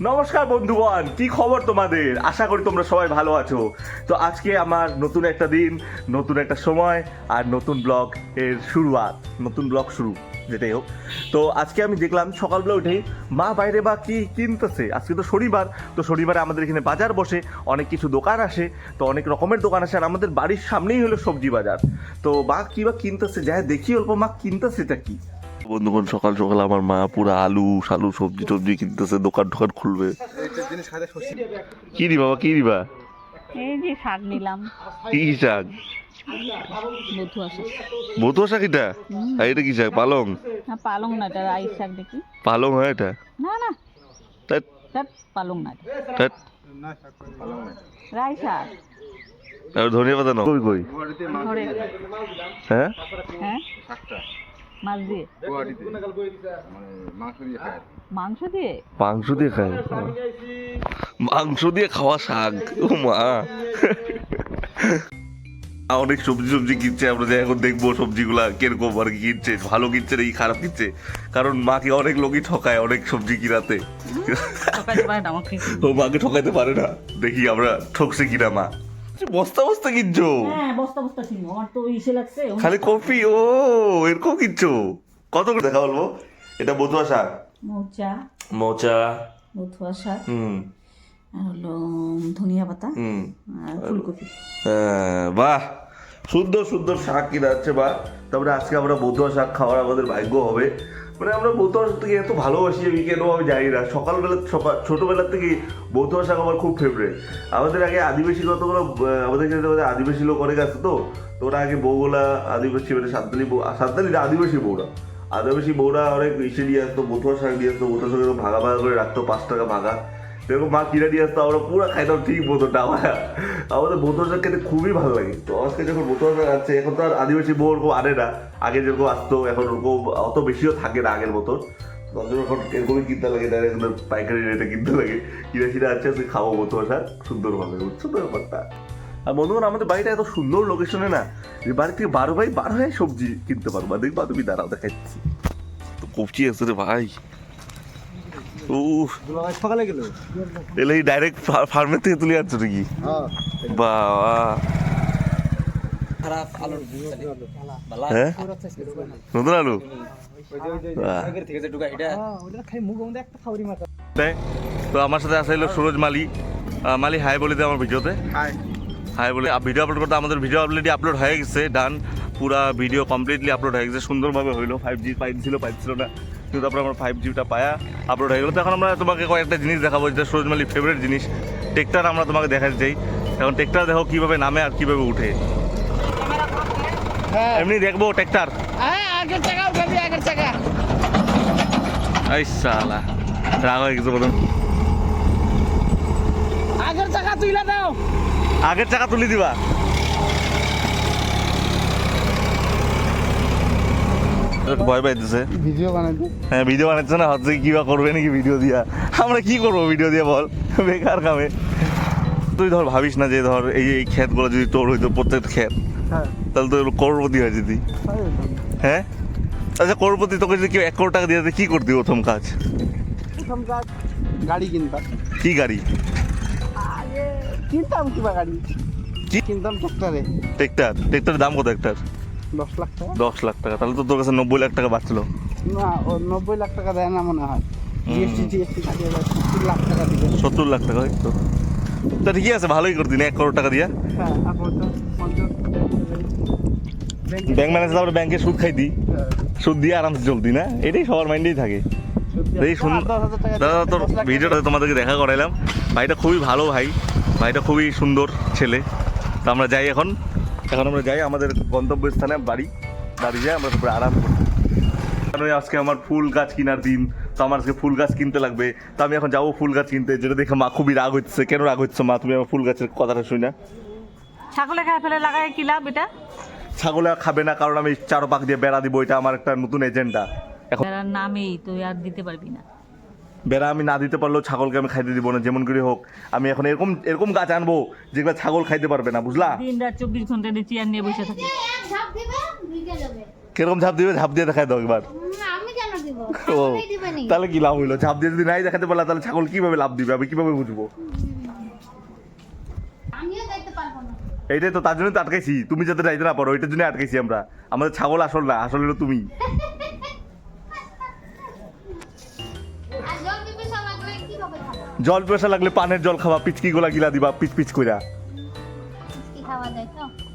নমস্কার বন্ধুগণ, কি খবর তোমাদের? আশা করি তোমরা সবাই ভালো আছো। তো আজকে আমার নতুন একটা দিন, নতুন একটা সময় আর নতুন ব্লগ এর শুরুয়াত, নতুন ব্লগ শুরু, যেটাই হোক। তো আজকে আমি দেখলাম, সকালবেলা উঠেই মা বাইরে বা কি কিনতেছে? আজকে তো শনিবার, তো শনিবারে আমাদের এখানে বাজার বসে, অনেক কিছু দোকান আসে, তো অনেক রকমের দোকান আসে, আর আমাদের বাড়ির সামনেই হলো সবজি বাজার। তো মা কি বা কিনতেছে? যাই দেখি অল্প, মা কিনতেছে এটা কি? বন্ধুগণ সকাল সকাল আমার মা পুরো আলু শালু সবজি টবজি কিনতেছে দোকান টোকান খুলবে। কি রি বাবা কি দিবা? এই যে শাক নিলাম। কি শাক? বতুয়া শাক এটা? আর এটা কি শাক পালং? না পালং না এটা রাইস শাক দেখি। পালং হয় এটা? না না। ধ্যাৎ, তার পালং না ধ্যাৎ। রাই শাক। আর ধনিয়া পাতা নাও। কই কই? হ্যাঁ? হ্যাঁ? মাছ দিয়ে? মাংস দিয়ে মাংস দিয়ে? খায়। মাংস দিয়ে খাওয়া শাক। ও মা। অনেক সবজি সবজি কিনছে আমরা যে এখন দেখব সবজিগুলা কীরকম আর কি কিনছে। ভালো কিনছে নাকি খারাপ কিনছে? কারণ মাকে অনেক লোকই ঠকায় অনেক সবজি কিনাতে। ও মাকে ঠকাইতে পারে না। দেখি আমরা ঠকছে কিনা মা। বস্তা বস্তা কিনছো হ্যাঁ বস্তা বস্তা কিনবো আমার তো ইসে লাগছে খালি কফি? ও এরকম কিনছো কত করে দেখা বলব? এটা বতুয়া শাক। মোচা। মোচা। বথুয়া শাক। হুম। আর হলো ধনিয়া পাতা। হুম। আর ফুলকপি। হ্যাঁ, বাহ! সুন্দর সুন্দর শাক কিনা যাচ্ছে বা তারপরে আজকে আমরা বতুয়া শাক খাওয়ার আমাদের ভাগ্য হবে। মানে আমরা শাক থেকে এত ভালোবাসি আমি কেন আমি জানি না। সকালবেলা সকাল ছোটবেলার থেকেই বতুয়া শাক আমার খুব ফেভারেট আমাদের আগে আদিবাসী কতগুলো আমাদের এখানে আদিবাসী লোক অনেক আছে তো তো ওরা আগে বউগুলা আদিবাসী মানে সাঁতালি না, আদিবাসী বউরা আদিবাসী বউরা অনেক ইসে নিয়ে আসতো বতুয়া শাক নিয়ে আসতো বতুয়া শাক ভাগা ভাগা করে রাখতো, পাঁচ টাকা ভাগা। এরকম মা কিনে নিয়ে আসতো, আমরা পুরো খাইতাম, ঠিক বোতলটা আমার। আমাদের বোতল শাক খেতে খুবই ভালো লাগে। তো আজকে যখন বোতল শাক আছে, এখন তো আর আদিবাসী বউ ওরকম আনে না। আগে যেরকম আসতো, এখন ওরকম অত বেশিও থাকে না আগের মতন। তখন এখন এরকমই কিনতে লাগে ডাইরেক্ট পাইকারি রেটে কিনতে লাগে। কিনে কিনে আছে আজকে খাব শাক সুন্দরভাবে বুঝছ তো ব্যাপারটা? আর বন্ধুগণ আমাদের বাড়িটা এত সুন্দর লোকেশনে না যে বাড়ি থেকে বারো বাই বারো হয়ে সবজি কিনতে পারব। আর দেখবা তুমি দাঁড়াও দেখাচ্ছি। তো কপচি আছে রে ভাই। সকালে গেল। এলে ডাইরেক্ট ফার্মের থেকে তুলে আনছো নাকি? বাবা। খাওয়ারি মাথা তাই? তো আমার সাথে আসা হলো সুরজ মালি। মালি হাই বলে দে আমার ভিডিওতে। হাই হাই বলে। ভিডিও আপলোড করতে আমাদের ভিডিও অলরেডি আপলোড হয়ে গেছে ডান পুরা ভিডিও কমপ্লিটলি আপলোড হয়ে গেছে সুন্দরভাবে হইল। ফাইভ জি পাইপ ছিল পাইপ ছিল না। কিন্তু তারপরে আমরা ফাইভ জিটা পায়া আপলোড হয়ে গেলো। তো এখন আমরা তোমাকে কয়েকটা জিনিস দেখাবো যেটা সুরজ মালির ফেভারিট জিনিস। টেকটার আমরা তোমাকে দেখাতে চাই। এখন টেকটার দেখো কীভাবে নামে আর কীভাবে উঠে। হ্যাঁ এমনি দেখব আগের আগের এই সালা রাগ হয়ে গেছে বলুন। আগের তুইলা দাও। আগের চাকা তুলি দিবা। ভয় পাইতেছে। ভিডিও বানাইতে? হ্যাঁ ভিডিও বানাচ্ছে না হচ্ছে কি বা করবে নাকি ভিডিও দিয়া। আমরা কি করব ভিডিও দিয়ে বল বেকার খাবে তুই ধর ভাবিস না যে ধর এই এই ক্ষেতগুলো যদি তোর হইতো প্রত্যেক ক্ষেত। হ্যাঁ তাহলে তো করোড়পতি হয় যদি। হ্যাঁ? আচ্ছা করোড়পতি তোকে যদি কেউ এক করোড় টাকা দিয়ে কি করতি প্রথম কাজ? প্রথম কাজ গাড়ি কিনতাম। কি গাড়ি? কিনতাম কিবা গাড়ি। কি? কিনতাম ট্রাক্টরে। ট্রেক্টার? ট্রেক্টারের দাম কত একটার দশ লাখ টাকা। দশ লাখ টাকা। তাহলে তো তোর কাছে নব্বই লাখ টাকা বাঁচলো। না ও নব্বই লাখ টাকা দেয় না মনে হয়। জিএসটি জিএসটি কাটিয়ে সত্তর লাখ টাকা দিবে। সত্তর লাখ টাকা হয়তো। তা ঠিকই আছে ভালোই করতি না এক করোড় টাকা দিয়া? হ্যাঁ পঞ্চাশ পঞ্চাশ ব্যাংকে ম্যানেজার তারপরে ব্যাংকে সুদ খাই দিই। হ্যাঁ, সুদ দিয়ে আরামসে চলতি না? এটাই সবার মাইন্ডেই থাকে। এই টাকা দাদা তোর ভিডিওটা তোমাদেরকে দেখা করাইলাম। ভাইটা খুবই ভালো ভাই। ভাইটা খুবই সুন্দর ছেলে। তো আমরা যাই এখন। এখন আমরা যাই আমাদের গন্তব্যস্থানে বাড়ি। বাড়ি যাই আমরা তারপরে আরাম করি কারণ আজকে আমার ফুল গাছ কেনার দিন। তো আমার আজকে ফুল গাছ কিনতে লাগবে। তো আমি এখন যাব ফুল গাছ কিনতে। যেটা দেখে মা খুবই রাগ হচ্ছে। কেন রাগ হচ্ছে মা? তুমি আমার ফুল গাছের কথাটা শুনি না। ছাগলে খাই ফেলে লাগাই কি লাভ এটা? ছাগলে খাবে না কারণ আমি চারো পাক দিয়ে বেড়া দিব এটা আমার একটা নতুন এজেন্ডা এখন যারা নামেই তুই আর দিতে পারবি না। বেড়া আমি না দিতে পারলেও ছাগলকে আমি খাইতে দিব না যেমন করে হোক। আমি এখন এরকম এরকম গাছ আনব যেগুলো ছাগল খাইতে পারবে না বুঝলা? দিন রাত চব্বিশ ঘণ্টা দিয়ে চেয়ার নিয়ে বসে থাকি। কীরকম ঝাঁপ দিবে? ঝাঁপ দিয়ে দেখাই দাও একবার। ও তাহলে কি লাভ হইল? ঝাঁপ দিয়ে যদি নাই দেখাতে পারলা তাহলে ছাগল কীভাবে লাভ দিবে? আমি কীভাবে বুঝব আমিও যাইতে পারব না এইটাই তো তার জন্য তো আটকাইছি। তুমি যাতে যাইতে না পারো ওইটার জন্য আটকাইছি আমরা। আমাদের ছাগল আসল না আসল হলো তুমি। জল পেশা লাগলে পানের জল খাবা পিচকি গোলা গিলা দিবা পিচ পিচ কইরা।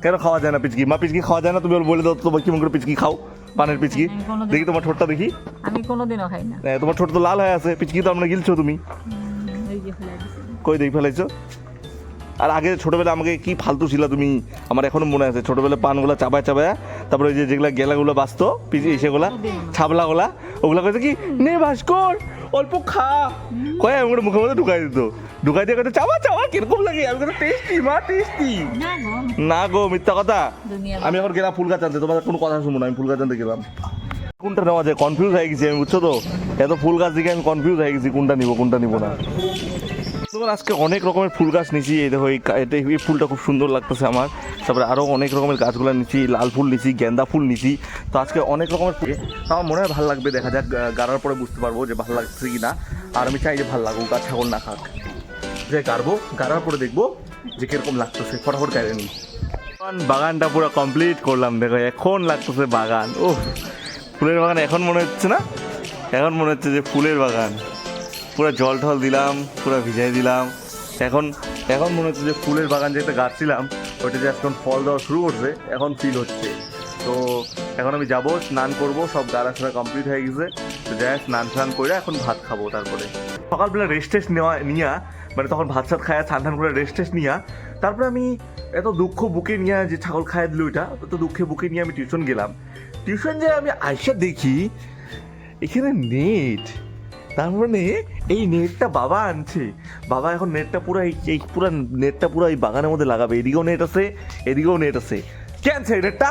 কেন খাওয়া যায় না পিচকি? মা পিচকি খাওয়া যায় না? তুমি বলে দাও তো তোমার কেমন করে পিচকি খাও পানের পিচকি? দেখি তোমার ঠোঁটটা দেখি। আমি কোনোদিনও খাই না। হ্যাঁ, তোমার ঠোঁট তো লাল হয়ে আছে। পিচকি তো আমরা গিলছো তুমি। কই দেখি ফেলাইছো? আর আগে ছোটবেলা আমাকে কি ফালতু ছিল তুমি আমার এখনও মনে আছে। ছোটবেলা পানগুলা চাবায় চাবায় তারপরে ওই যে যেগুলা গেলাগুলো বাঁচতো পিছি সেগুলা ছাবলাগুলা ওগুলা কইছে কি নে ভাস্কর অল্প খা। কয় আমি মুখের মধ্যে ঢুকাই দিত। ঢুকাই দিয়ে কইতো চাবা চাবা কীরকম লাগে? আমি কইতো টেস্টি মা টেস্টি। না গো। মিথ্যা কথা। আমি এখন গেলাম ফুল গাছ আনতে তোমাদের কোনো কথা শুনব না আমি ফুল গাছ আনতে গেলাম। কোনটা নেওয়া যায়? কনফিউজ হয়ে গেছি আমি বুঝছ তো? এত ফুল গাছ দিকে আমি কনফিউজ হয়ে গেছি কোনটা নিবো কোনটা নিবো না। আজকে অনেক রকমের ফুল গাছ নিছি এই দেখো এই ফুলটা খুব সুন্দর লাগতেছে আমার। তারপরে আরও অনেক রকমের গাছগুলো নিছি লাল ফুল নিছি গেন্দা ফুল নিছি তো আজকে অনেক রকমের ফুল আমার মনে হয় ভালো লাগবে, দেখা যাক গাড়ার পরে বুঝতে পারব যে ভালো লাগছে কি না আর আমি চাই যে ভালো লাগুক, গাছ ছাগল না খাক। যে গাড়বো, গাড়ার পরে দেখব যে কীরকম লাগতেছে, ফটাফট গাড়ি নিই। বাগানটা পুরো কমপ্লিট করলাম, দেখো, এখন লাগতেছে বাগান। ও ফুলের বাগান এখন মনে হচ্ছে না? এখন মনে হচ্ছে যে ফুলের বাগান। পুরো জল টল দিলাম, পুরো ভিজাই দিলাম। এখন এখন মনে হচ্ছে যে ফুলের বাগান যেটা গাছছিলাম ওইটা যে এখন ফল দেওয়া শুরু করছে, এখন ফিল হচ্ছে। তো এখন আমি যাব, স্নান করব, সব গাড়া ছাড়া কমপ্লিট হয়ে গেছে। তো যাই স্নান স্নান করে এখন ভাত খাব তারপরে। সকালবেলা রেস্ট টেস্ট নেওয়া, নিয়া মানে তখন ভাত সাত খায়া, স্নান টান করে রেস্ট টেস্ট নিয়া, তারপরে আমি এত দুঃখ বুকে নিয়ে যে ছাগল খাইয়ে দিল ওইটা তো দুঃখে বুকে নিয়ে আমি টিউশন গেলাম। টিউশন যে আমি আইসা দেখি, এখানে নেট তার মানে এই নেটটা বাবা আনছে। বাবা এখন নেটটা পুরো এই পুরো নেটটা পুরো এই বাগানের মধ্যে লাগাবে। এদিকেও নেট আছে এদিকেও নেট আছে। কে আনছে এই নেটটা?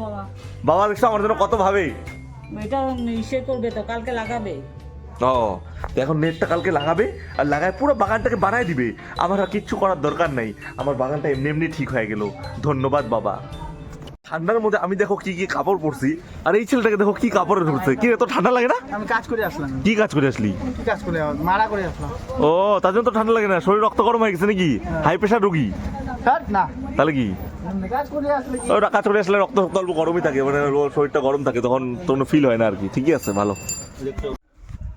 বাবা। বাবা দেখছ আমার জন্য কত ভাবে? এটা ইসে করবে তো কালকে লাগাবে। ও এখন নেটটা কালকে লাগাবে আর লাগায় পুরো বাগানটাকে বানায় দিবে। আমার আর কিচ্ছু করার দরকার নাই। আমার বাগানটা এমনি এমনি ঠিক হয়ে গেল। ধন্যবাদ বাবা। ঠান্ডার মধ্যে আমি দেখো কি কি কাপড় পরছি আর এই ছেলেটাকে দেখো কি কাপড়ে ধরছে। কি এত ঠান্ডা লাগে না? আমি কাজ করে আসলাম। কি কাজ করে আসলি? কি কাজ করে মারা করে আসলাম। ও তার জন্য তো ঠান্ডা লাগে না। শরীর রক্ত গরম হয়ে গেছে নাকি? হাই প্রেশার রুগী? হ্যাঁ না। তাহলে কি? কাজ করে ওটা কাজ করে আসলে রক্ত রক্ত অল্প গরমই থাকে মানে শরীরটা গরম থাকে তখন কোনো ফিল হয় না আর কি। ঠিকই আছে ভালো।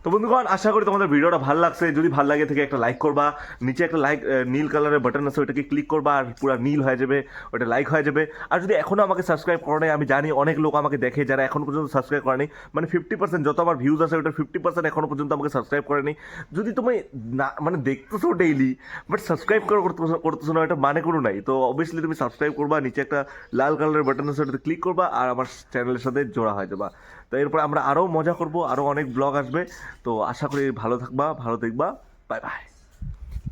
তো বন্ধুগণ, আশা করি তোমাদের ভিডিওটা ভালো লাগছে। যদি ভালো লাগে থেকে একটা লাইক করবা। নিচে একটা লাইক নীল কালারের বাটন আছে ওটাকে ক্লিক করবা আর পুরো নীল হয়ে যাবে ওটা লাইক হয়ে যাবে। আর যদি এখনও আমাকে সাবস্ক্রাইব করে আমি জানি অনেক লোক আমাকে দেখে, যারা এখন পর্যন্ত সাবস্ক্রাইব করেনি মানে ফিফটি পার্সেন্ট যত আমার ভিউজ আছে ওটা ফিফটি পার্সেন্ট এখনও পর্যন্ত আমাকে সাবস্ক্রাইব করেনি যদি তুমি না মানে দেখতেছো ডেইলি বাট সাবস্ক্রাইব করে, করতেছো করতেছো না এটা মানে কোনো নাই। তো অবভিয়াসলি তুমি সাবস্ক্রাইব করবা, নিচে একটা লাল কালারের বাটন আছে ওটাতে ক্লিক করবা, আর আমার চ্যানেলের সাথে জোড়া হয়ে যাবা। তো এরপর আমরা আরও মজা করব আরও অনেক ব্লগ আসবে। তো আশা করি ভালো থাকবা, ভালো দেখবা। Bye bye